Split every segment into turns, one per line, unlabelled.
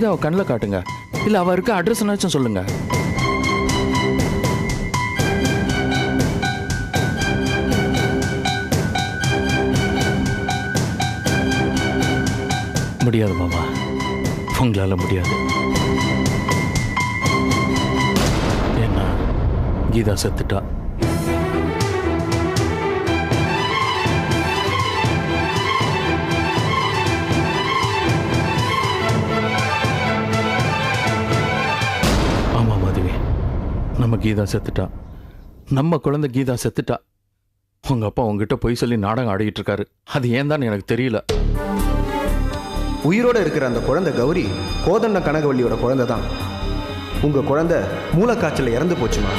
கீதாவை கண்ணில் காட்டுங்க. இல்லை அவ இருக்க அட்ரஸ்னாச்சும் சொல்லுங்க. முடியாது மாமா. உங்களால முடியாது. ஏன்னா கீதா செத்துட்டா. கீதா செத்துட்டா. நம்ம குழந்தை கீதா செத்துட்டா. உங்க அப்பா உங்ககிட்ட பொய் சொல்லி நாடகம் ஆடிக்கிட்டு இருக்காரு அது ஏன் தான் எனக்கு தெரியல.
உயிரோட இருக்கிற அந்த குழந்தை கௌரி கோதண்ட கனகவல்லியோட குழந்தை தான் உங்க குழந்தை மூளைக்காய்ச்சல் இறந்து போச்சுமா?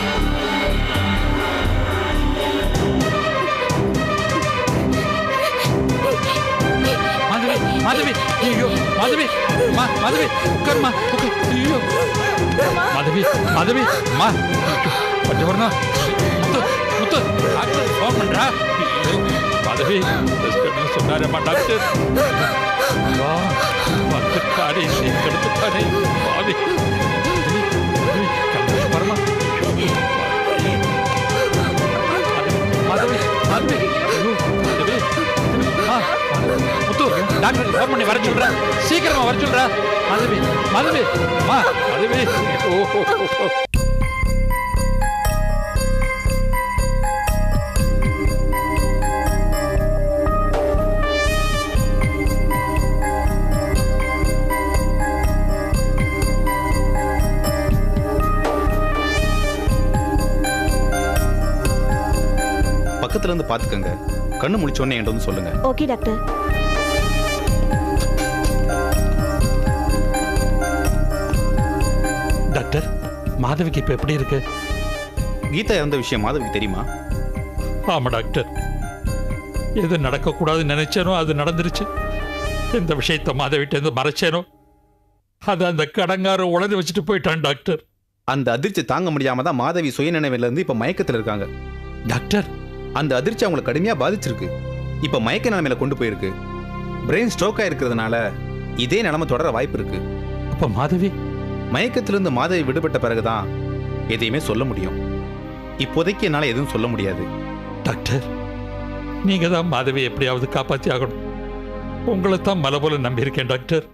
மாதவி மாதவி ஐயோ மாதவி மாதவி உட்காருமா உட்கார் ஐயோ. மதவி மதவி அம்மா கொஞ்சம் வரணும் முத்து முத்து டாக்டர் ஃபோன் பண்ணுறா மதவி மாதவி டெஸ்ட் சொன்னாரம்மா டாக்டர் வா வந்துட்டாரே நீ கெடுத்துட்டாரே மாவி வரமா மாதவி மாதவி முத்து டாக்டர் ஃபோன் பண்ணி வர சொல்கிறேன் சீக்கிரமா வர சொல்கிறேன் மாதவி மாதவி மா மாதவி ஓ ஓ, ஓ, ஓ.
பக்கத்துல இருந்து பாத்துக்கங்க கண்ணு முடிச்ச உடனே என்கிட்ட வந்து சொல்லுங்க.
ஓகே டாக்டர்
மாதவிக்கு இப்ப எப்படி இருக்கு?
கீதா இறந்த விஷயம் மாதவிக்கு தெரியுமா?
ஆமா டாக்டர். எது நடக்கக்கூடாதுன்னு நினைச்சேனோ அது நடந்துருச்சு. இந்த விஷயத்தை மாதவிட்டேருந்து மறைச்சேனோ அதை அந்த கடங்கார உழந்து வச்சுட்டு போயிட்டான் டாக்டர்.
அந்த அதிர்ச்சி தாங்க முடியாம தான் மாதவி சுயநினைவுல இருந்து இப்ப மயக்கத்துல இருக்காங்க.
டாக்டர்.
அந்த அதிர்ச்சி அவங்களை கடுமையா பாதிச்சிருக்கு. இப்ப மயக்க நிலைமையில கொண்டு போயிருக்கு. பிரெயின் ஸ்ட்ரோக் ஆயிருக்கிறதுனால இதே நிலைமை தொடர வாய்ப்பு இருக்கு.
அப்ப மாதவி
மயக்கத்திலிருந்து மாதவி விடுபட்ட பிறகுதான் எதையுமே சொல்ல முடியும். இப்போதைக்கு என்னால் எதுவும் சொல்ல முடியாது.
டாக்டர் நீங்க தான் மாதவி எப்படியாவது காப்பாற்றி ஆகணும் உங்களை தான் மலை போல நம்பியிருக்கேன் டாக்டர்.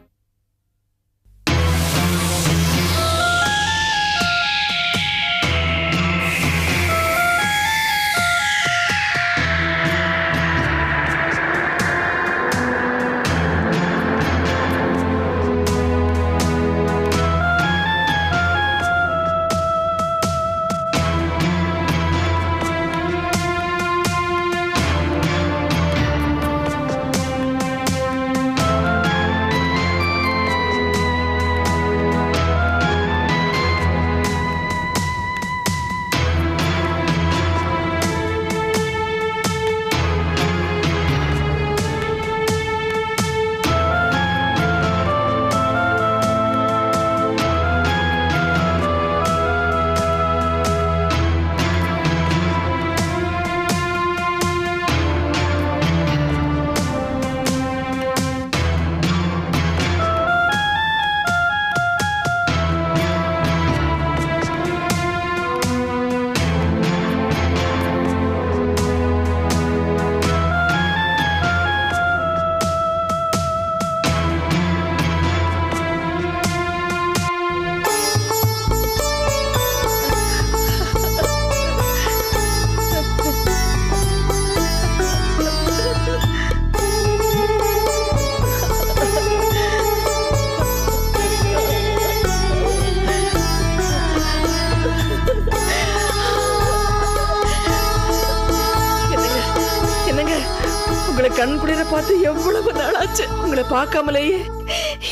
எவ்வளவு நாளாச்சு. உங்களை பார்க்காமலேயே.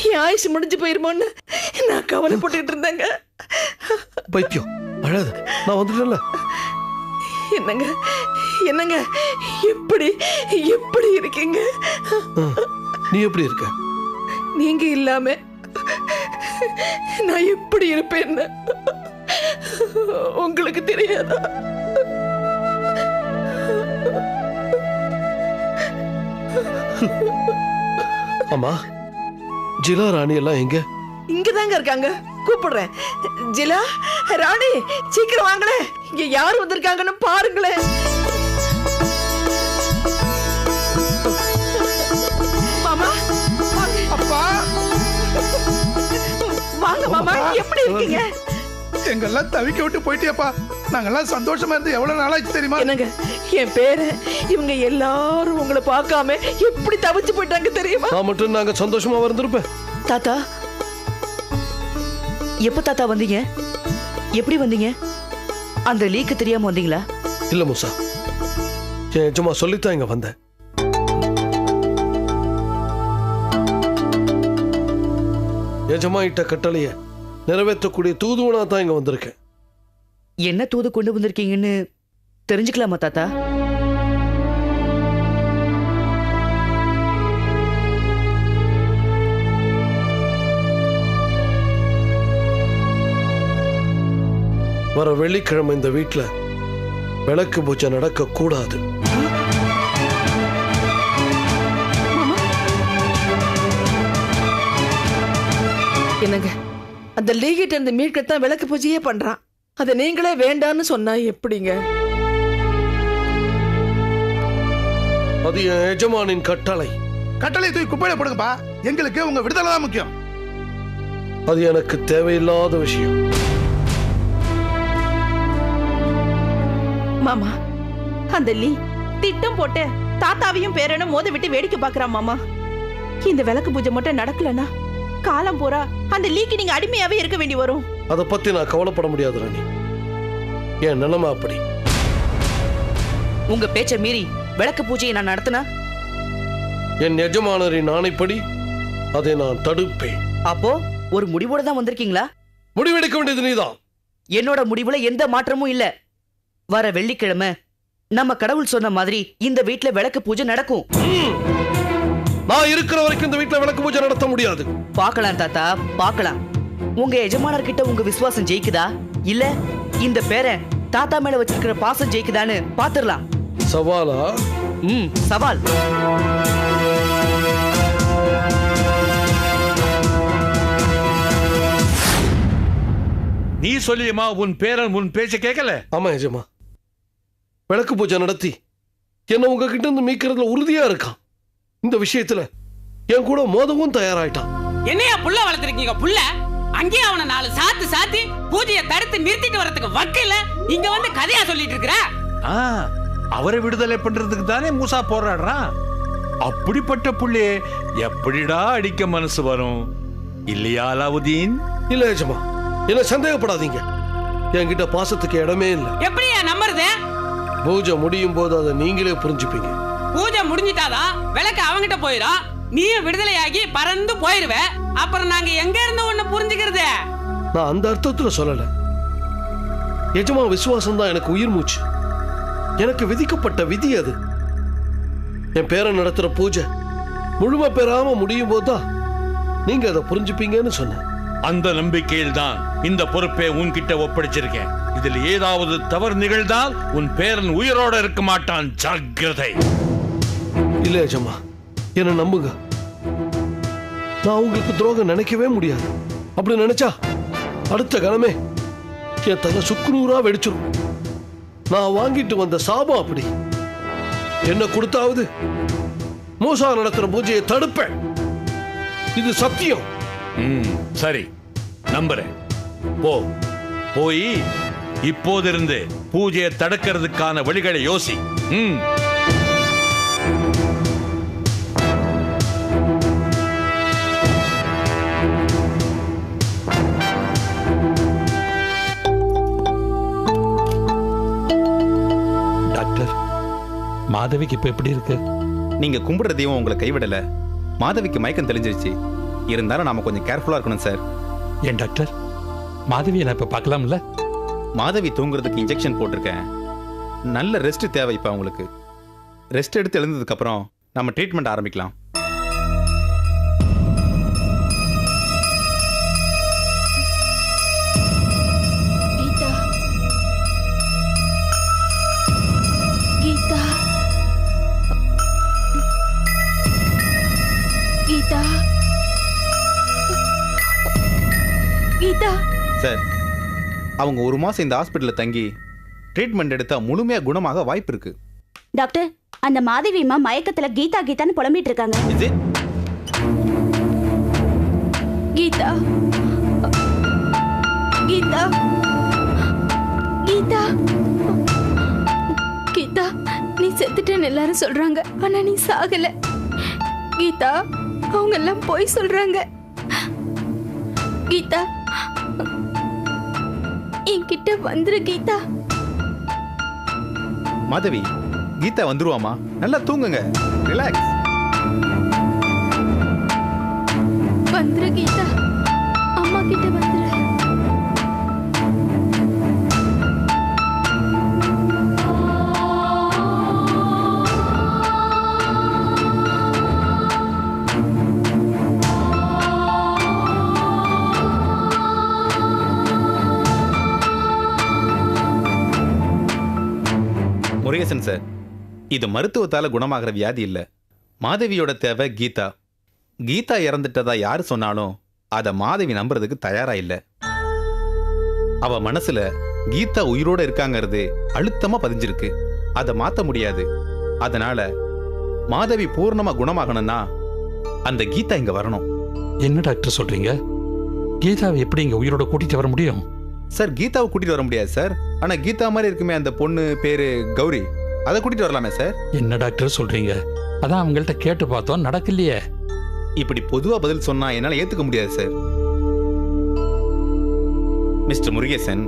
என் ஆயுசு முடிஞ்சு போயிருமோன்னு நான் கவலைப்பட்டுட்டு இருந்தேங்க.
பைத்தியம் அழாத. நான் வந்துட்டேன்ல.
என்னங்க என்னங்க எப்படி எப்படி இருக்கீங்க?
நீ எப்படி இருக்க?
நீங்க இல்லாம நான் எப்படி இருப்பேன்னு உங்களுக்கு தெரியாதா?
ஆமா. ஜிலா ராணி எல்லாம் எங்க?
இங்கதாங்க இருக்காங்க. கூப்பிடுறேன். ஜிலா ராணி சீக்கிரம் வாங்களேன். இங்க யார் வந்திருக்காங்கன்னு பாருங்களேன். மாமா.
அப்பா.
வாங்க மாமா எப்படி இருக்கீங்க?
எங்கெல்லாம் தவிக்க விட்டு போயிட்டியப்பா? நாங்கெல்லாம் சந்தோஷமா இருந்து எவ்வளவு நாளாச்சு தெரியுமா?
என்னங்க? என் பேரு இவங்க எல்லாரும் உங்களை பார்க்காம எப்படி தவிச்சு போயிட்டாங்க தெரியுமா?
நான் மட்டும் நாங்க சந்தோஷமா இருந்திருப்பேன்
தாத்தா எப்ப தாத்தா வந்தீங்க? எப்படி வந்தீங்க? அந்த லீக்கு தெரியாம வந்தீங்களா?
இல்ல மூசா. என் எஜமா சொல்லித்தான் இங்க வந்தேன். எஜமா இட்ட கட்டளைய நிறைவேற்றக்கூடிய தூதுவனா தான் இங்க வந்திருக்கேன்.
என்ன தூது கொண்டு வந்திருக்கீங்கன்னு தெரிஞ்சுக்கலாமா தாத்தா?
வர வெள்ளிக்கிழமை இந்த வீட்ல விளக்கு பூஜை நடக்க கூடாது.
என்னங்க? அந்த லீகிட்ட இருந்து மீட்கத்தான் விளக்கு பூஜையே பண்றான். அதை நீங்களே வேண்டான்னு சொன்னா எப்படிங்க?
அது என் எஜமானின் கட்டளை.
கட்டளை தூக்கி குப்பையில போடுங்கப்பா. எங்களுக்கு உங்க விடுதலை தான் முக்கியம்.
அது எனக்கு தேவையில்லாத விஷயம்.
மாமா அந்த லீ திட்டம் போட்டு தாத்தாவையும் பேரனும் மோத விட்டு வேடிக்கை பார்க்கறான் மாமா. இந்த விளக்கு பூஜை மட்டும் நடக்கலனா காலம் பூரா அந்த லீக்கு நீங்க அடிமையாவே இருக்க வேண்டி வரும்.
அதை பத்தி நான் கவலைப்பட முடியாது ராணி. என் நிலைமை அப்படி.
உங்க பேச்ச மீறி விளக்கு பூஜையை நான் நடத்தினா?
என் எஜமானரின் ஆணைப்படி அதை நான் தடுப்பேன்.
அப்போ ஒரு முடிவோட தான் வந்திருக்கீங்களா?
முடிவெடுக்க வேண்டியது நீதான்.
என்னோட முடிவுல எந்த மாற்றமும் இல்ல. வர வெள்ளிக்கிழமை நம்ம கடவுள் சொன்ன மாதிரி இந்த வீட்ல விளக்கு பூஜை நடக்கும்.
நான் இருக்கிற வரைக்கும் இந்த வீட்ல விளக்கு பூஜை நடத்த முடியாது.
பார்க்கலாம் தாத்தா பார்க்கலாம். உங்க எஜமானர் கிட்ட உங்க விசுவாசம் ஜெயிக்குதா? இல்ல இந்த பேரை தாத்தா மேல வச்சிருக்கிற பாசம் ஜெயிக்குதான்னு பாத்துரலாம்
சவாலா?
ம் சவால்.
நீ சொல்லியமா உன் பேரன் உன் பேச்ச கேட்கல?
ஆமா எஜமா. விளக்கு பூஜை நடத்தி என்ன உங்ககிட்ட இருந்து மீட்கிறதுல உறுதியா இருக்கான். இந்த விஷயத்துல என் கூட மோதவும் தயாராயிட்டான்.
என்னையா புள்ள வளர்த்துருக்கீங்க புள்ள? அங்கேயே அவனை நாலு சாத்து சாத்தி பூஜையை தடுத்து நிறுத்திட்டு வரதுக்கு வக்கில்ல இங்க வந்து கதையா சொல்லிட்டு இருக்கிற?
ஆ, அவரை விடுதலை பண்றதுக்கு தானே மூசா போராடுறான் அப்படிப்பட்ட புள்ளையே எப்படிடா அடிக்க மனசு வரும்? இல்லையா அலாவுதீன்?
இல்ல எஜமா என்ன சந்தேகப்படாதீங்க. என்கிட்ட பாசத்துக்கு இடமே இல்லை.
எப்படியா நம்புறது?
பூஜை முடியும் போது அதை நீங்களே புரிஞ்சுப்பீங்க.
பூஜை முடிஞ்சிட்டாதான் விளக்கு அவங்கிட்ட போயிடும். நீயும் விடுதலையாகி பறந்து போயிருவ. அப்புறம் நாங்க எங்க இருந்து ஒண்ணு புரிஞ்சுக்கிறது?
நான் அந்த அர்த்தத்துல சொல்லல. எஜமா விசுவாசம் தான் எனக்கு உயிர் மூச்சு. எனக்கு விதிக்கப்பட்ட விதி அது. என் பேரன் நடத்துற பூஜை முழுமை பெறாம முடியும் போதுதான் நீங்க அதை புரிஞ்சுப்பீங்கன்னு சொன்னேன்.
அந்த நம்பிக்கையில் தான் இந்த பொறுப்பை உன்கிட்ட ஒப்படைச்சிருக்கேன். இதில் ஏதாவது தவறு நிகழ்ந்தால் உன் பேரன் உயிரோட இருக்க மாட்டான். ஜாக்கிரதை.
இல்ல எஜமா என்ன நம்புங்க. நான் உங்களுக்கு துரோகம் நினைக்கவே முடியாது. அப்படி நினைச்சா அடுத்த கணமே என் தலை சுக்குநூறா வெடிச்சிரும். நான் வாங்கிட்டு வந்த சாபம் அப்படி. என்ன கொடுத்தாவது? மூசா நடத்துற பூஜையை தடுப்பேன். இது சத்தியம்.
ம், சரி. நம்புறேன். போ. போய் இப்போதிருந்து பூஜையை தடுக்கிறதுக்கான வழிகளை யோசி. ம்.
மாதவிக்கு இப்ப எப்படி இருக்கு?
நீங்க கும்பிடுற தெய்வம் உங்களை கைவிடல. மாதவிக்கு மயக்கம் தெளிஞ்சிருச்சு. இருந்தாலும் நாம கொஞ்சம் கேர்ஃபுல்லா இருக்கணும் சார்
ஏன் டாக்டர்? மாதவியை நான் இப்ப பார்க்கலாம்ல?
மாதவி தூங்குறதுக்கு இன்ஜெக்ஷன் போட்டிருக்கேன். நல்ல ரெஸ்ட் தேவை இப்போ அவங்களுக்கு. ரெஸ்ட் எடுத்து எழுந்ததுக்கு அப்புறம் நம்ம ட்ரீட்மெண்ட் ஆரம்பிக்கலாம். சார் அவங்க ஒரு மாசம் இந்த ஹாஸ்பிட்டலில் தங்கி ட்ரீட்மெண்ட் எடுத்தா முழுமையா குணமாக வாய்ப்பு இருக்கு.
டாக்டர் அந்த மாதவியம்மா மயக்கத்துல கீதா கீதான்னு புலம்பிட்டு இருக்காங்க.
இது
கீதா. கீதா. கீதா. கீதா நீ செத்துட்டேன்னு எல்லாரும் சொல்றாங்க. ஆனா நீ சாகல. கீதா அவங்க எல்லாம் போய் சொல்றாங்க. கீதா என்கிட்ட வந்துரு கீதா.
மாதவி கீதா வந்துருவாமா நல்லா தூங்குங்க. ரிலாக்ஸ்
வந்துரு கீதா. அம்மா கிட்ட வந்துரு.
முருகேசன் சார் இது மருத்துவத்தால குணமாகிற வியாதி இல்ல. மாதவியோட தேவை கீதா. கீதா இறந்துட்டதா யாரு சொன்னாலும் அத மாதவி நம்புறதுக்கு தயாரா இல்ல. அவ மனசுல கீதா உயிரோட இருக்காங்கிறது அழுத்தமா பதிஞ்சிருக்கு. அதை மாத்த முடியாது. அதனால மாதவி பூர்ணமா குணமாகணும்னா அந்த கீதா இங்க வரணும்.
என்ன டாக்டர் சொல்றீங்க? கீதாவை எப்படி இங்க உயிரோட கூட்டிட்டு வர முடியும்?
சார் கீதாவை கூட்டிட்டு வர முடியாது சார். ஆனா கீதா மாதிரி இருக்குமே அந்த பொண்ணு பேரு கௌரி. அதை கூட்டிட்டு வரலாமே சார்.
என்ன டாக்டர் சொல்றீங்க? அதான் அவங்கள்ட்ட கேட்டு பார்த்தோம் நடக்கலையே.
இப்படி பொதுவா பதில் சொன்னா என்னால ஏத்துக்க முடியாது சார். மிஸ்டர் முருகேசன்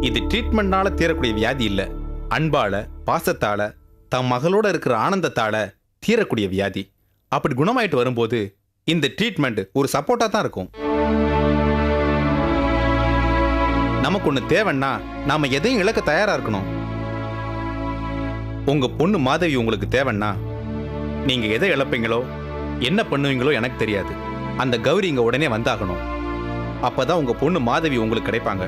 இது ட்ரீட்மெண்ட்னால தீரக்கூடிய வியாதி இல்ல. அன்பால பாசத்தால தம் மகளோட இருக்கிற ஆனந்தத்தால தீரக்கூடிய வியாதி. அப்படி குணமாயிட்டு வரும்போது இந்த ட்ரீட்மெண்ட் ஒரு சப்போர்ட்டா தான் இருக்கும். நமக்கு ஒன்று தேவைன்னா நாம் எதையும் இழக்க தயாராக இருக்கணும். உங்கள் பொண்ணு மாதவி உங்களுக்கு தேவைன்னா நீங்கள் எதை இழப்பீங்களோ என்ன பண்ணுவீங்களோ எனக்கு தெரியாது. அந்த கௌரி இங்கே உடனே வந்தாகணும். அப்போ தான் உங்கள் பொண்ணு மாதவி உங்களுக்கு கிடைப்பாங்க.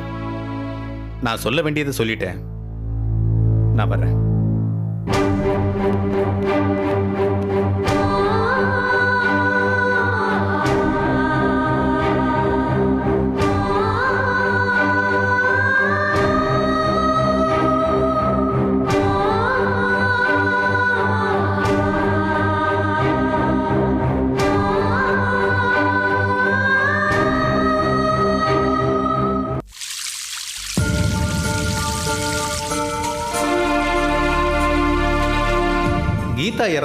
நான் சொல்ல வேண்டியதை சொல்லிட்டேன். நான் வர்றேன்.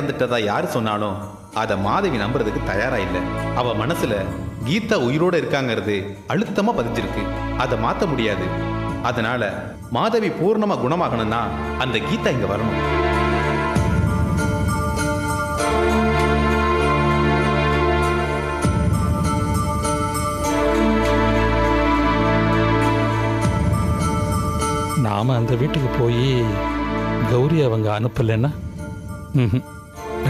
இறந்துட்டதா யாரு சொன்னாலும் அத மாதவி நம்புறதுக்கு தயாரா இல்ல. அவ மனசுல கீதா உயிரோட இருக்காங்கிறது அழுத்தமா பதிஞ்சிருக்கு. அதை மாத்த முடியாது. அதனால மாதவி பூர்ணமா குணமாகணும்னா அந்த கீதா இங்க வரணும்.
நாம அந்த வீட்டுக்கு போய் கௌரி அவங்க அனுப்பலைன்னா? ம்ஹும்.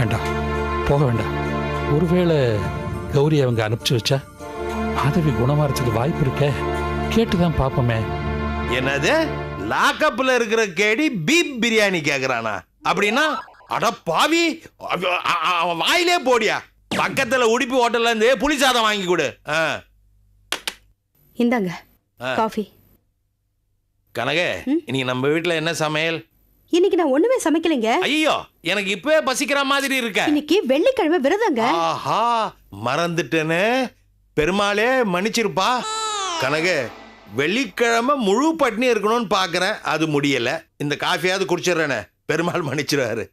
வேண்டாம். போக வேண்டாம். ஒருவேளை கௌரி அவங்க அனுப்பிச்சு வச்சா? மாதவி குணமாறதுக்கு வாய்ப்பு இருக்கே. கேட்டு தான் பார்ப்போமே.
என்னது? லாக்கப்ல இருக்கிற கேடி பீப் பிரியாணி கேக்குறானா? அப்படின்னா அட பாவி வாயிலே போடியா? பக்கத்துல உடுப்பி ஹோட்டல்ல இருந்து புளி சாதம் வாங்கி கொடு.
இந்தாங்க. காஃபி.
கனகே இன்னைக்கு நம்ம வீட்டுல என்ன சமையல்?
இன்னைக்கு நான் ஒண்ணுமே சமைக்கலைங்க.
ஐயோ எனக்கு இப்பவே பசிக்கிற மாதிரி இருக்க.
இன்னைக்கு வெள்ளிக்கிழமை விரதங்க.
ஆஹா மறந்துட்டேனே. பெருமாளே மன்னிச்சிருப்பா. கனகே வெள்ளிக்கிழமை முழு பட்னி இருக்கணும்னு பார்க்கறேன் அது முடியல. இந்த காஃபியாவது குடிச்சிடுறேனே. பெருமாள் மன்னிச்சிருவாரு.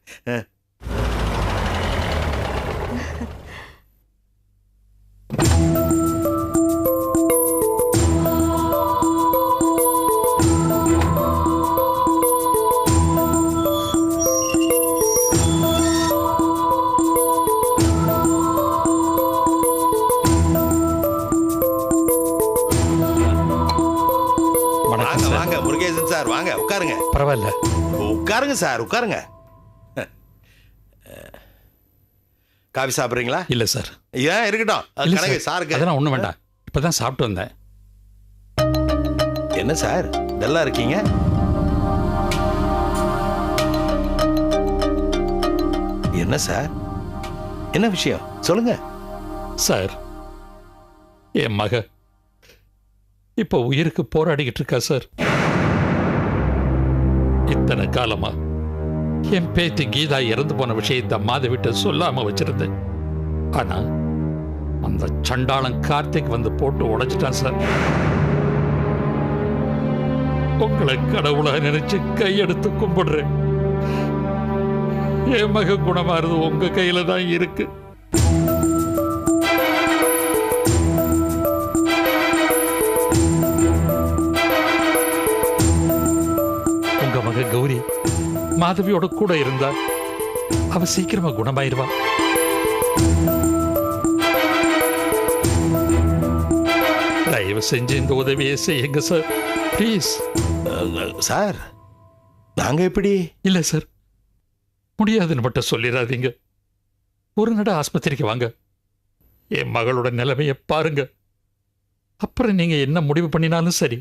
உட்காருங்க சார் உட்காருங்க. காஃபி சாப்பிட்றீங்களா?
இல்ல சார்.
ஏன் இருக்கட்டும்.
சார்,
சாருக்கு.
அதெல்லாம் ஒண்ணும் வேண்டாம். இப்பதான் சாப்பிட்டு வந்தேன்.
என்ன சார்? டல்லா இருக்கீங்க? என்ன சார்? என்ன விஷயம்? சொல்லுங்க.
சார் என் மக. இப்போ உயிருக்கு போராடிக்கிட்டு இருக்கா சார். இத்தனை காலமா? என் பேத்தி கீதா இறந்து போன விஷயத்த மாதவிட்ட சொல்லாம வச்சிருந்தேன். ஆனா அந்த சண்டாளம் கார்த்திக் வந்து போட்டு உடைச்சிட்டான் சார். உங்களை கடவுளா நினைச்சு கையெடுத்து கும்பிடுறேன். என் மக குணமாறது உங்க கையில தான் இருக்கு. கௌரி மாதவியோட கூட இருந்தா அவ சீக்கிரமா குணமாயிருவா தயவு செஞ்சு இந்த உதவியை செய்யுங்க சார் ப்ளீஸ்
சார் நாங்க எப்படி
இல்ல சார் முடியாதுன்னு மட்டும் சொல்லிடாதீங்க ஒரு நட ஆஸ்பத்திரிக்கு வாங்க என் மகளோட நிலைமையை பாருங்க அப்புறம் நீங்க என்ன முடிவு பண்ணினாலும் சரி